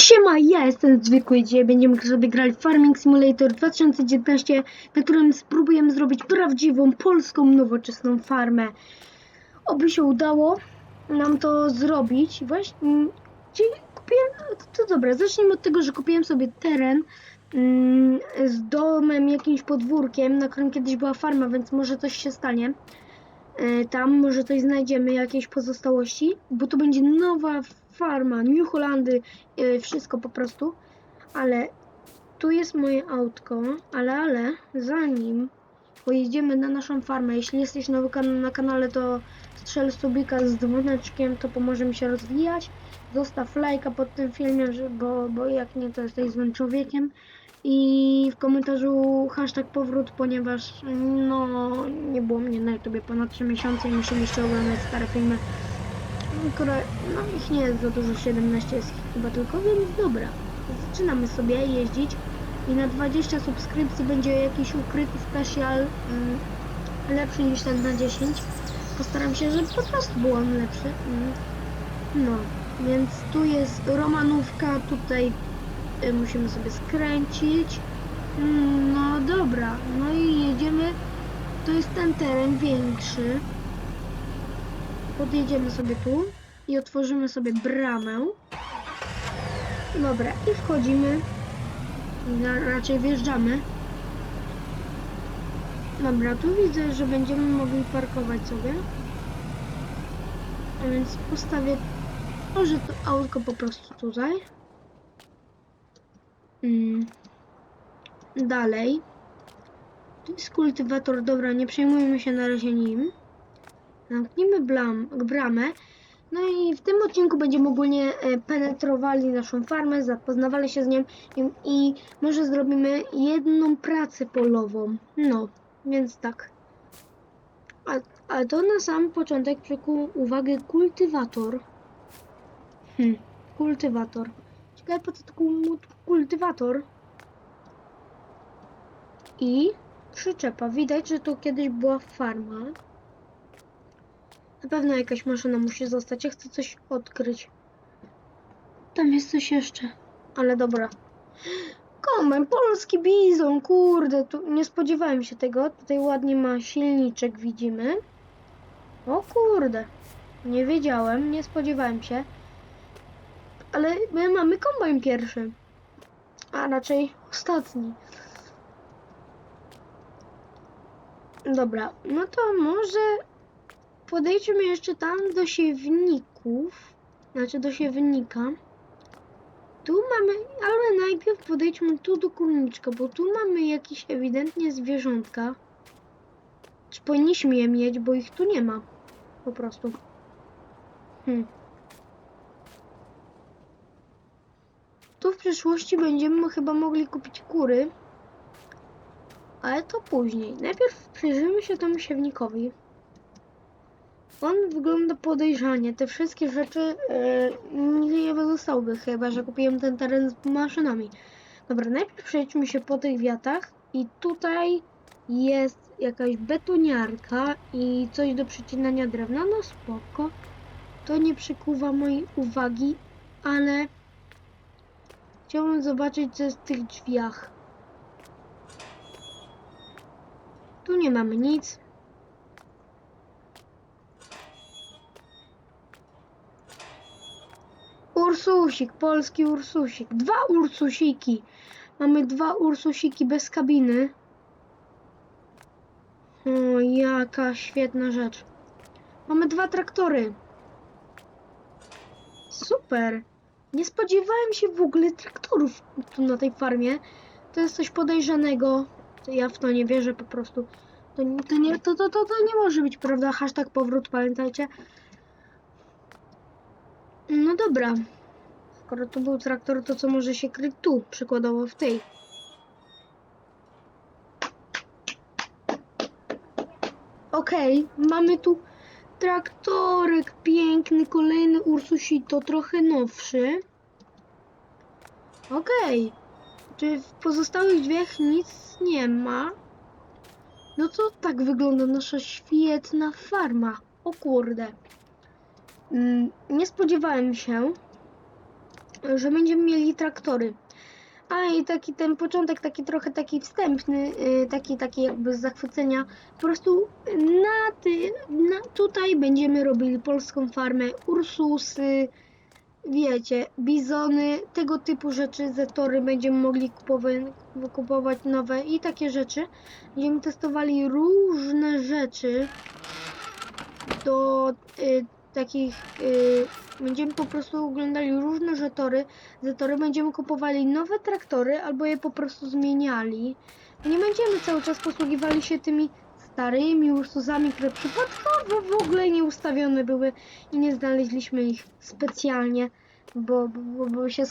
Siema, ja jestem zwykły. Dzisiaj będziemy sobie grać w Farming Simulator 2019, na którym spróbujemy zrobić prawdziwą, polską, nowoczesną farmę. Oby się udało nam to zrobić. Właśnie, kupiłem, to, to dobra, zacznijmy od tego, że kupiłem sobie teren mm, z domem, jakimś podwórkiem, na którym kiedyś była farma, więc może coś się stanie. E, Tam może coś znajdziemy, jakieś pozostałości, bo to będzie nowa farma, New Holandy, e, wszystko po prostu. Ale tu jest moje autko, ale, ale zanim pojedziemy na naszą farmę, jeśli jesteś nowy kan na kanale, to strzel subika z dzwoneczkiem, to pomoże mi się rozwijać. Zostaw lajka pod tym filmem, bo, bo jak nie, to jesteś złym człowiekiem. I w komentarzu hashtag powrót, ponieważ no nie było mnie na YouTubie ponad 3 miesiące i musieliście oglądać stare filmy, które no ich nie jest za dużo, 17 jest chyba tylko, więc dobra. Zaczynamy sobie jeździć i na 20 subskrypcji będzie jakiś ukryty special mm, lepszy niż ten na 10. Postaram się, żeby po prostu był on lepszy. Mm. No, więc tu jest Romanówka, tutaj y, musimy sobie skręcić. Mm, No dobra, no i jedziemy. To jest ten teren większy. Podjedziemy sobie tu i otworzymy sobie bramę. Dobra, i wchodzimy. Na, raczej wjeżdżamy. Dobra, tu widzę, że będziemy mogli parkować sobie. A więc postawię może to autko po prostu tutaj. Mm. Dalej. Tu jest kultywator, dobra, nie przejmujmy się na razie nim. Zamknijmy blam, bramę. No i w tym odcinku będziemy ogólnie e, penetrowali naszą farmę, zapoznawali się z nią i, i może zrobimy jedną pracę polową. No, więc tak. A, a to na sam początek przykuł uwagę kultywator. Hmm, kultywator. Ciekawe po co kul- kultywator. I przyczepa. Widać, że to kiedyś była farma. Na pewno jakaś maszyna musi zostać. Ja chcę coś odkryć. Tam jest coś jeszcze. Ale dobra. Kombajn, polski bizon, kurde, tu nie spodziewałem się tego. Tutaj ładnie ma silniczek, widzimy. O kurde, nie wiedziałem, nie spodziewałem się. Ale my mamy kombajn pierwszy. A raczej ostatni. Dobra, no to może podejdźmy jeszcze tam do siewników. Znaczy do siewnika. Tu mamy, ale najpierw podejdźmy tu do kurniczka, bo tu mamy jakieś ewidentnie zwierzątka. Czy powinniśmy je mieć, bo ich tu nie ma. Po prostu. Hmm. Tu w przyszłości będziemy chyba mogli kupić kury. Ale to później. Najpierw przyjrzymy się temu siewnikowi. On wygląda podejrzanie. Te wszystkie rzeczy yy, nie pozostałyby, chyba że kupiłem ten teren z maszynami. Dobra, najpierw przejdźmy się po tych wiatach i tutaj jest jakaś betoniarka i coś do przecinania drewna. No spoko. To nie przykuwa mojej uwagi, ale chciałbym zobaczyć co jest w tych drzwiach. Tu nie mamy nic. Ursusik, polski Ursusik. Dwa Ursusiki. Mamy dwa Ursusiki bez kabiny. O, jaka świetna rzecz. Mamy dwa traktory. Super. Nie spodziewałem się w ogóle traktorów tu na tej farmie. To jest coś podejrzanego. Ja w to nie wierzę po prostu. To, to, nie, to, to, to, to nie może być prawda. Hashtag powrót, pamiętajcie. No dobra. Skoro to był traktor, to co może się kryć tu? Przykładowo w tej. Okej, mamy tu traktorek piękny, kolejny Ursusito, trochę nowszy. Okej. Czy w pozostałych drzwiach nic nie ma? No to tak wygląda nasza świetna farma. O kurde. Mm, nie spodziewałem się, że będziemy mieli traktory. A i taki ten początek, taki trochę taki wstępny, y, taki, taki jakby z zachwycenia. Po prostu na, ty, na tutaj będziemy robili polską farmę, Ursusy, wiecie, bizony, tego typu rzeczy, zetory będziemy mogli kupować, nowe i takie rzeczy. Będziemy testowali różne rzeczy do y, takich, y, będziemy po prostu oglądali różne zetory, zetory, będziemy kupowali nowe traktory albo je po prostu zmieniali. Nie będziemy cały czas posługiwali się tymi starymi Ursusami, które przypadkowo w ogóle nie ustawione były i nie znaleźliśmy ich specjalnie, bo, bo, bo się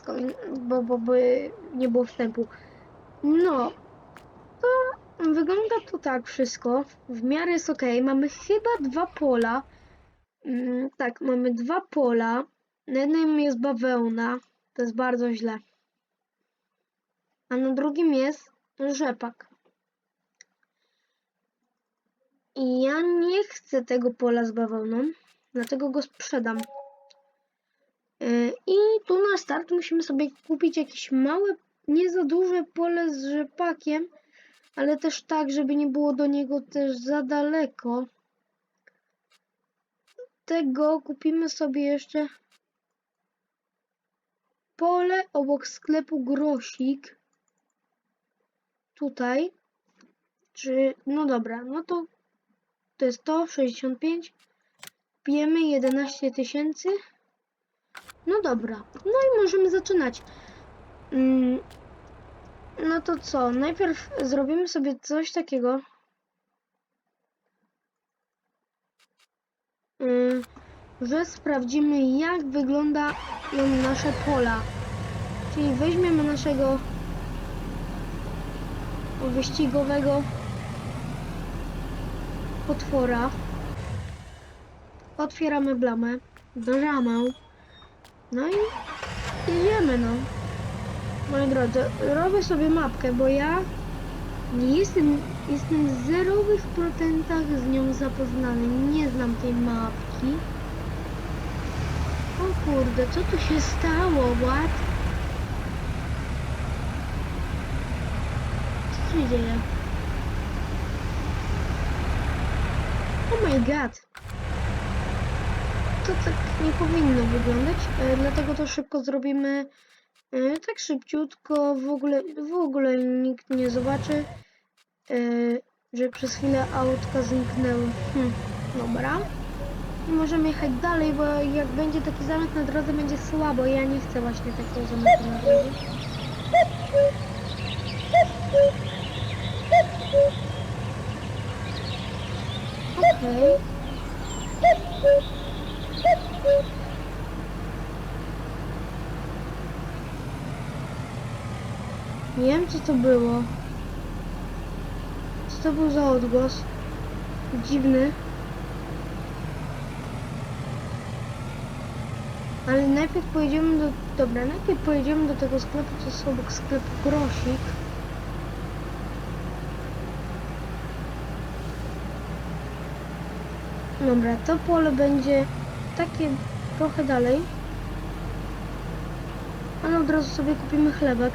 bo, bo by nie było wstępu. No, to wygląda to tak wszystko. W miarę jest ok. Mamy chyba dwa pola. Mm, tak, mamy dwa pola. Na jednym jest bawełna. To jest bardzo źle. A na drugim jest rzepak. I ja nie chcę tego pola z bawełną, dlatego go sprzedam. Yy, I tu na start musimy sobie kupić jakieś małe, nie za duże pole z rzepakiem, ale też tak, żeby nie było do niego też za daleko. Tego kupimy sobie jeszcze pole obok sklepu Grosik. Tutaj. Czy, no dobra, no to to jest to, 65. Pijemy 11 tysięcy. No dobra, no i możemy zaczynać. Mm, no to co? Najpierw zrobimy sobie coś takiego. Że sprawdzimy jak wyglądają nasze pola. Czyli weźmiemy naszego wyścigowego potwora. Otwieramy blamę, bramę. No i idziemy no. Moi drodzy, robię sobie mapkę, bo ja nie jestem, jestem w zerowych procentach z nią zapoznany. Nie znam tej mapki. O kurde, co tu się stało? What? Co się dzieje? Oh my god. To tak nie powinno wyglądać, e, dlatego to szybko zrobimy e, tak szybciutko, w ogóle, w ogóle nikt nie zobaczy, e, że przez chwilę autka zniknęły. Hm, dobra. I możemy jechać dalej, bo jak będzie taki zamek na drodze, będzie słabo. Ja nie chcę właśnie takiego zamku na drodze. Okej. Nie wiem co to było. To był za odgłos? Dziwny. Ale najpierw pojedziemy do... Dobra, najpierw pojedziemy do tego sklepu, co jest obok sklepu Grosik. Dobra, to pole będzie takie trochę dalej. Ale od razu sobie kupimy chlebek.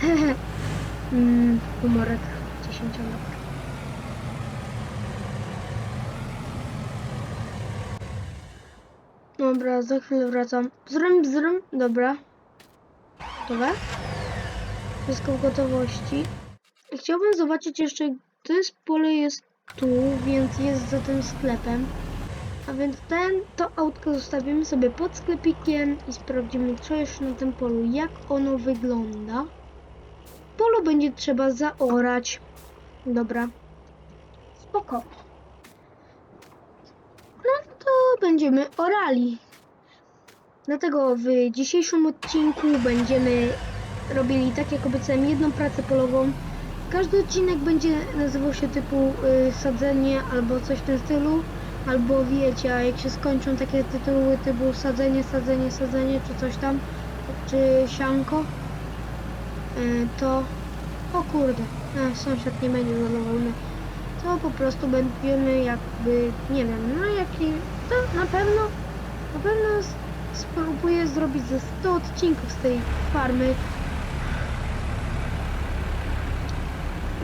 Hehe. mm, humorek Dobra, za chwilę wracam. Bzrym, bzrym. Dobra. Gotowe? Wszystko w gotowości. Chciałbym zobaczyć jeszcze, to jest pole jest tu, więc jest za tym sklepem. A więc ten, to autko zostawimy sobie pod sklepikiem i sprawdzimy co jeszcze na tym polu, jak ono wygląda. Polu będzie trzeba zaorać. Dobra. Spoko. No to będziemy orali. Dlatego w dzisiejszym odcinku będziemy robili, tak jak obiecałem, jedną pracę polową. Każdy odcinek będzie nazywał się typu y, sadzenie albo coś w tym stylu. Albo wiecie, a jak się skończą takie tytuły typu sadzenie, sadzenie, sadzenie, czy coś tam, czy sianko, y, to o kurde, a, sąsiad nie będzie zadowolony. To po prostu będziemy jakby, nie wiem, no jaki, to na pewno, na pewno spróbuję zrobić ze 100 odcinków z tej farmy.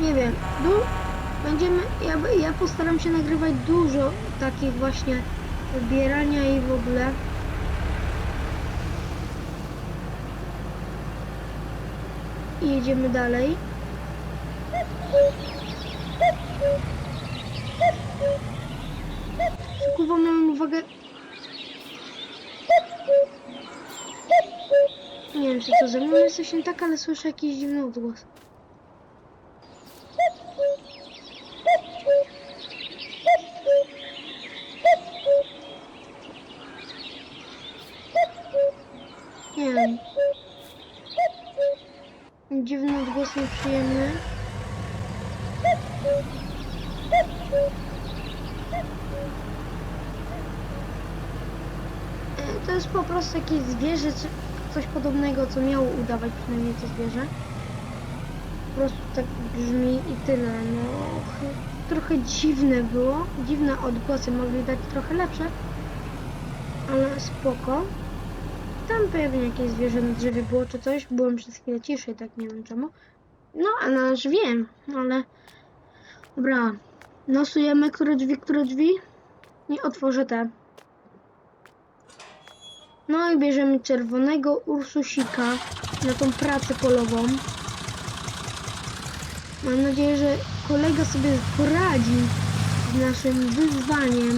Nie wiem, du będziemy, ja, ja postaram się nagrywać dużo takich właśnie zbierania i w ogóle. I jedziemy dalej. Tylko mam uwagę. Nie wiem, czy to ze mną jest coś nie tak, ale słyszę jakiś dziwny odgłos. Nie wiem. Dziwny odgłos nieprzyjemny. E, To jest po prostu jakieś zwierzę, czy coś podobnego, co miało udawać przynajmniej to zwierzę. Po prostu tak brzmi i tyle. No, ch- trochę dziwne było. Dziwne odgłosy mogli dać trochę lepsze. Ale spoko. Tam pewnie jakieś zwierzę na drzewie było czy coś. Byłem przez chwilę ciszej, tak nie wiem czemu. No, a nasz wiem, ale... Dobra. Losujemy, które drzwi, które drzwi. I otworzę te. No i bierzemy czerwonego Ursusika na tą pracę polową. Mam nadzieję, że kolega sobie poradzi z naszym wyzwaniem,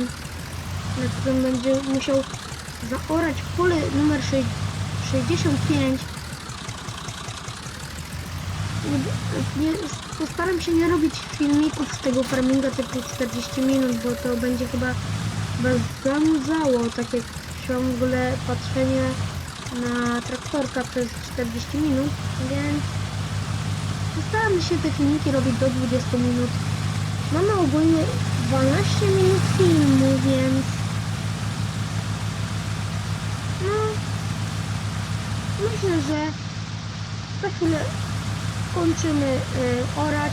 na którym będzie musiał zaorać pole numer sze- 65. Nie, nie, postaram się nie robić filmików z tego farminga typu 40 minut, bo to będzie chyba was zanudzało, tak jak ciągle patrzenie na traktorka przez 40 minut, więc postaram się te filmiki robić do 20 minut. Mamy ogólnie 12 minut filmu, więc no myślę, że za chwilę kończymy y, orać.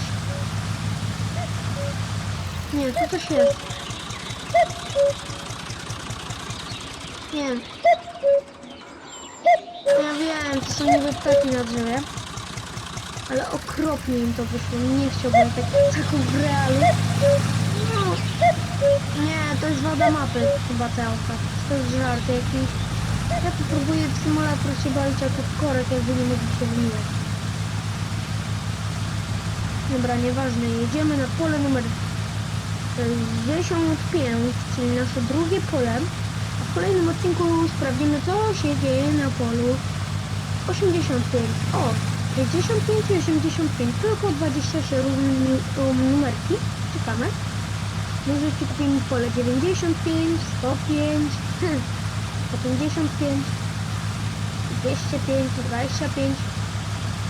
Nie, to coś jest. Nie. Ja wiem, to są niby ptaki na drzewie. Ale okropnie im to wyszło. Nie chciałbym tak, taką w realu. No. Nie, to jest wada mapy chyba te auta. To jest żart jakiś. Ja tu próbuję w symulator się bawić jako korek, jakby nie mogli się wymieniać. Dobra, nieważne. Jedziemy na pole numer 65, czyli nasze drugie pole. Kolejnym odcinku sprawdzimy, co się dzieje na polu 85. O, 65 i 85, tylko 23 różne nu- numerki. Czekamy. Może jeszcze kupimy pole 95, 105, 155, 205, 25.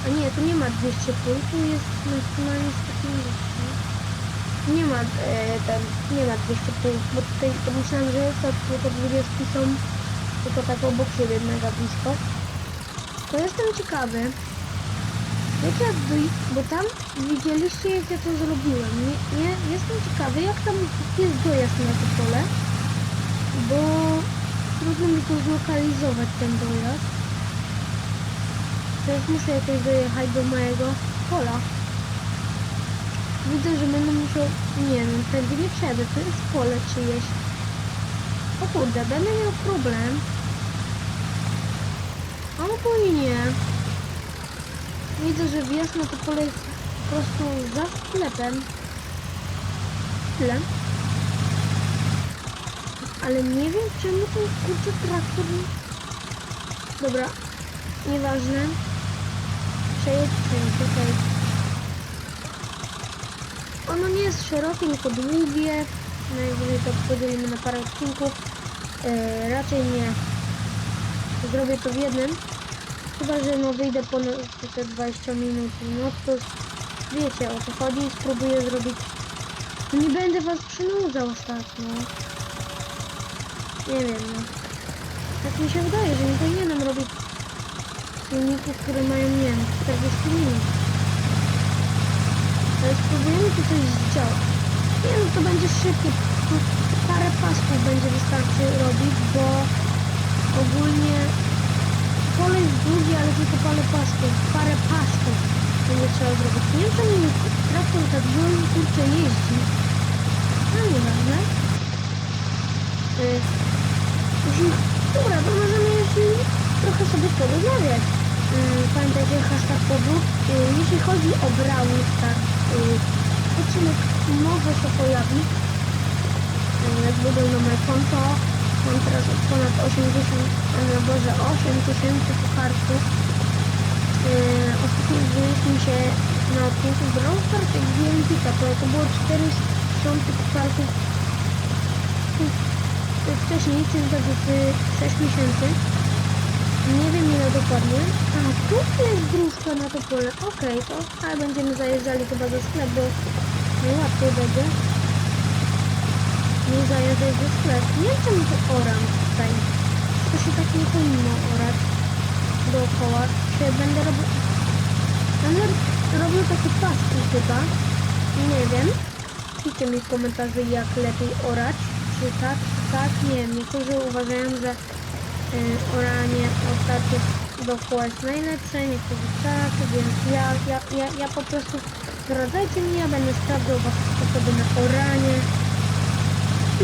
A nie, tu nie ma 200 pól, tu jest maksymalnie 150. Nie ma e, ten, nie ma 200 pól, bo tutaj to myślałem, że a tylko 20 są tylko tak obok siebie, mega blisko. To jestem ciekawy. Jak wy- bo tam widzieliście jak ja to zrobiłem. Nie, nie, jestem ciekawy jak tam jest dojazd na to pole, bo trudno mi tu zlokalizować ten dojazd. Teraz muszę jakoś dojechać do mojego pola. Widzę, że będę musiał... Nie no, tędy nie przejadę, to jest pole czyjeś. O kurde, będę miał problem. Albo i nie. Widzę, że wjazd na to pole jest po prostu za sklepem. Tyle. Ale nie wiem, czemu ten kurczę traktor... Dobra, nieważne. Przejedź, przejedź, okej. Ono nie jest szerokie, tylko długie. Najwyżej to podzielimy na parę odcinków. E, raczej nie. Zrobię to w jednym. Chyba, że no wyjdę ponad te 20 minut. No to wiecie o co chodzi. Spróbuję zrobić... Nie będę was przynudzał ostatnio. Nie wiem, no. Tak mi się wydaje, że nie powinienem robić filmików, które mają, nie wiem, 40 minut. Spróbujemy tu coś zdziałać. Nie wiem, to będzie szybkie. Parę pasków będzie wystarczy robić, bo ogólnie pole jest długie, ale tylko parę pasków, parę pasków będzie trzeba zrobić. Nie wiem, czemu traktor tak wolno kurczę jeździ. No nieważne. Jeśli, dobra, to możemy jeśli trochę sobie porozmawiać. Yy, pamiętajcie hashtag powrót. Yy, jeśli chodzi o Brawl Stars, odcinek może się pojawi. Yy, jak będę na moje konto. Mam teraz ponad 80, no Boże, 8 tysięcy pucharków. Yy, ostatnio zbiliśmy się na odcinku z Brawl Stars, jak wziąłem pika, to, to było 4000 pucharków wcześniej, czyli tak z 6 miesięcy. Nie wiem ile dokładnie. A, tu jest dróżka na to pole. Okej, to ale będziemy zajeżdżali chyba ze sklep, bo łatwiej będzie. Nie zajeżdżać ze sklep. Nie wiem czemu to oram tutaj. To się tak nie powinno orać dookoła. Czy będę robił... Będę robił takie paski chyba. Nie wiem. Piszcie mi w komentarzu jak lepiej orać. Czy tak, tak. Nie wiem. Niektórzy uważają, że oranie tak jest dookoła jest najlepsze. Niektórzy tak, więc ja, ja, ja, ja po prostu zdradzajcie mi, ja będę sprawdzał wasze sposoby na oranie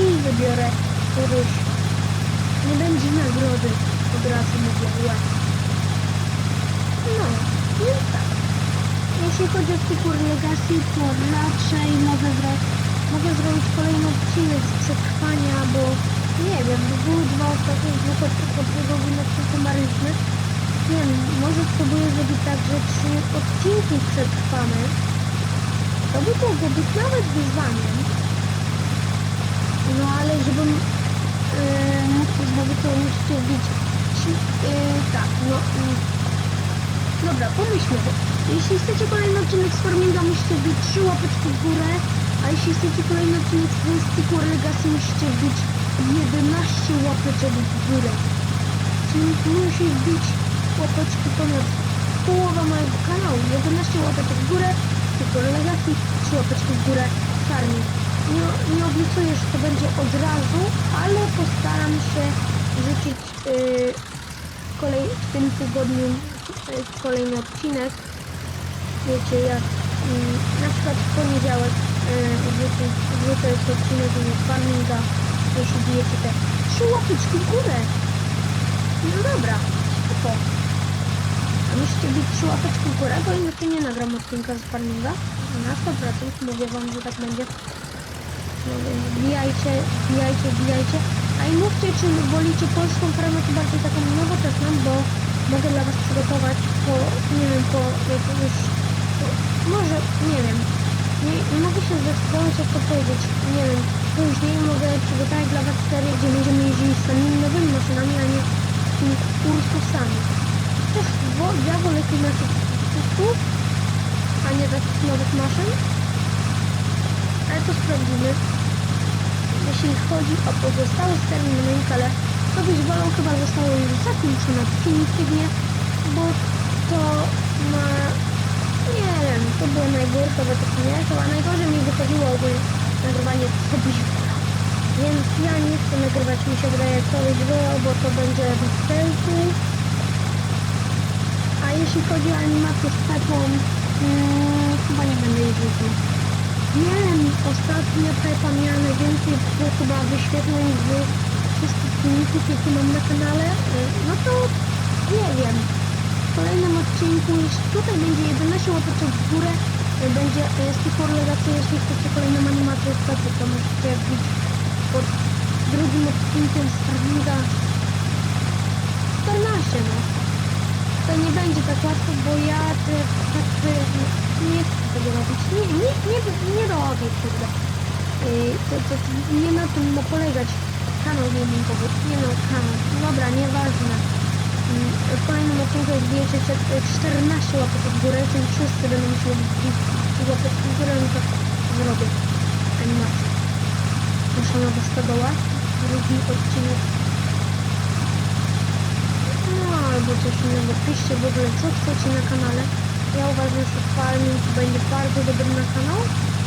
i wybiorę któryś. Nie będzie nagrody, od razu mówię, łe. No, więc tak. Jeśli chodzi o Sticker Legacy, to raczej mogę, mogę zrobić kolejny odcinek z przetrwania, bo nie wiem, bo były dwa ostatnie dwóch odcinków godziny przetrwaliśmy. Nie wiem, może spróbuję zrobić tak, że trzy odcinki przetrwamy. To by mogło być nawet wyzwaniem. No ale żebym yy, mógł znowu to musicie wbić yy, tak, no yy. dobra, pomyślmy jeśli chcecie kolejny odcinek z Farminga musicie wbić trzy łapeczki w górę a jeśli chcecie kolejny odcinek z Sticker Legacy musicie wbić 11 łapeczek w górę. Czyli musi wbić łapeczki ponad połowa mojego kanału. 11 łapeczek w górę Sticker Legacy 3 łapeczki w górę Farming nie, nie obiecuję, że to będzie od razu, ale postaram się rzucić yy, kolej, w tym tygodniu yy, kolejny odcinek. Wiecie, jak yy, na przykład w poniedziałek yy, wrzucę, wrzucę jest odcinek z farminga, jeśli bijecie te trzy łapeczki w górę. No dobra, spoko. A musicie bić trzy łapeczki w górę, bo inaczej nie nagram odcinka z farminga. Na 100% mówię wam, że tak będzie. No więc wbijajcie, wbijajcie, wbijajcie. A i mówcie, czy wolicie polską farmę, czy bardziej taką nowoczesną, bo mogę dla was przygotować po, nie wiem, po jakiegoś, może, nie wiem, nie, nie mogę się zdecydować, jak to powiedzieć, nie wiem, później mogę przygotować dla was serię, gdzie będziemy jeździć samymi nowymi maszynami, a nie tymi kursusami. Też, bo ja wolę klimaty kursów, a nie takich nowych maszyn ale to sprawdzimy. Jeśli chodzi o pozostałe stery na moim kanale, to byś wolał chyba zostało już zakończone definitywnie, bo to ma... nie wiem, to było najgorsze według mnie, chyba najgorzej mi wychodziło ogólnie nagrywanie wolał. Więc ja nie chcę nagrywać, mi się wydaje, byś wolał, bo to będzie bez sensu. A jeśli chodzi o animację z Pepą, mm, chyba nie będę jeździł tu. Wiem, ostatnio Pepa miała najwięcej chyba wyświetleń z wszystkich filmików, jakie mam na kanale. No to nie wiem. W kolejnym odcinku, jeśli tutaj będzie 11 łapeczek w górę, będzie Sticker Legacy, jeśli chcecie kolejną animację Pepy, to musicie wbić pod drugim odcinkiem z Farminga 14, no. To nie będzie tak łatwo, bo ja te Pepy nie chcę tego robić. Nie, nie, nie, nie robię kurde. Yy, to, to nie na tym ma polegać kanał gamingowy. Nie no, kanał. Dobra, nieważne. W kolejnym odcinku jak te 14 łapek w górę, czyli wszyscy będą musieli bić łapek w górę, no to zrobię animację. Nasza nowa stodoła. Drugi odcinek. No albo coś innego. Piszcie w ogóle co chcecie na kanale. Ja uważam, że farming będzie bardzo dobry na kanał,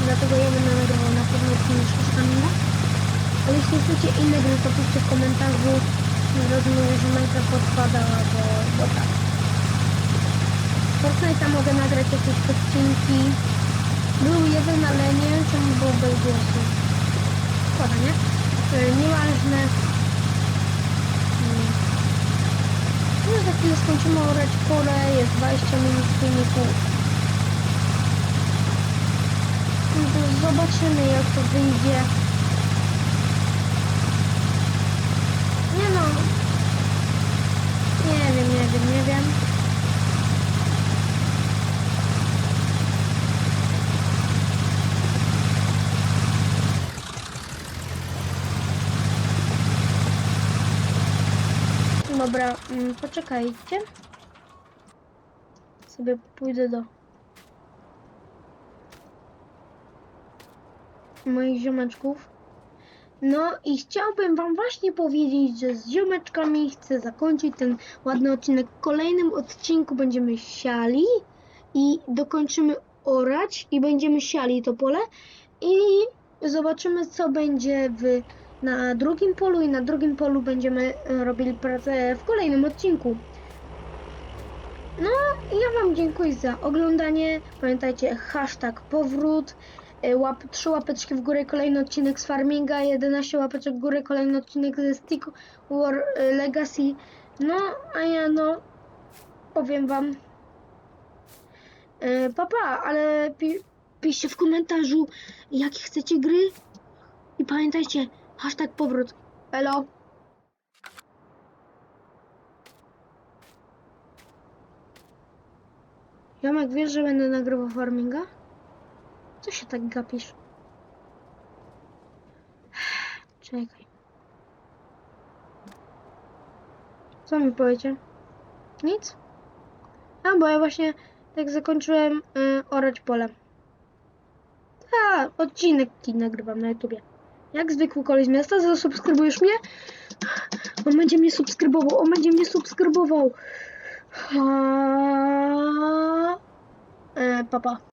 dlatego ja będę nagrywał na pewno odcinek z farminga. Ale jeśli chcecie inne gry, to piszcie w komentarzu, mówię, że Minecraft odpadała, bo, bo tak. Fortnite'a mogę nagrać jakieś odcinki. Był jeden, ale nie wiem czemu był bez głosu. Nie? Yy, Nieważne. Mm. No za chwilę skończymy orać pole, jest 20 minut filmiku. No zobaczymy jak to wyjdzie. No. Nie wiem, nie wiem, nie wiem. Dobra, mm, poczekajcie. Sobie pójdę do moich ziomeczków. No i chciałbym wam właśnie powiedzieć, że z ziomeczkami chcę zakończyć ten ładny odcinek. W kolejnym odcinku będziemy siali i dokończymy orać i będziemy siali to pole i zobaczymy co będzie w, na drugim polu i na drugim polu będziemy e, robili pracę w kolejnym odcinku. No, ja Wam dziękuję za oglądanie. Pamiętajcie, hashtag powrót. E, Łap, trzy łapeczki w górę, kolejny odcinek z Farminga, 11 łapeczek w górę, kolejny odcinek ze Stick War e, Legacy. No, a ja no, powiem Wam. E, Papa, ale pi, piszcie w komentarzu, jakie chcecie gry. I pamiętajcie, hashtag powrót. Elo. Jomek, wiesz, że będę nagrywał farminga? Co się tak gapisz? Czekaj. Co mi powiecie? Nic? A, bo ja właśnie tak zakończyłem y, orać pole. A, odcinek nagrywam na YouTubie. Jak zwykły koleś z miasta, zasubskrybujesz mnie? On będzie mnie subskrybował, on będzie mnie subskrybował. Ha... E, papa.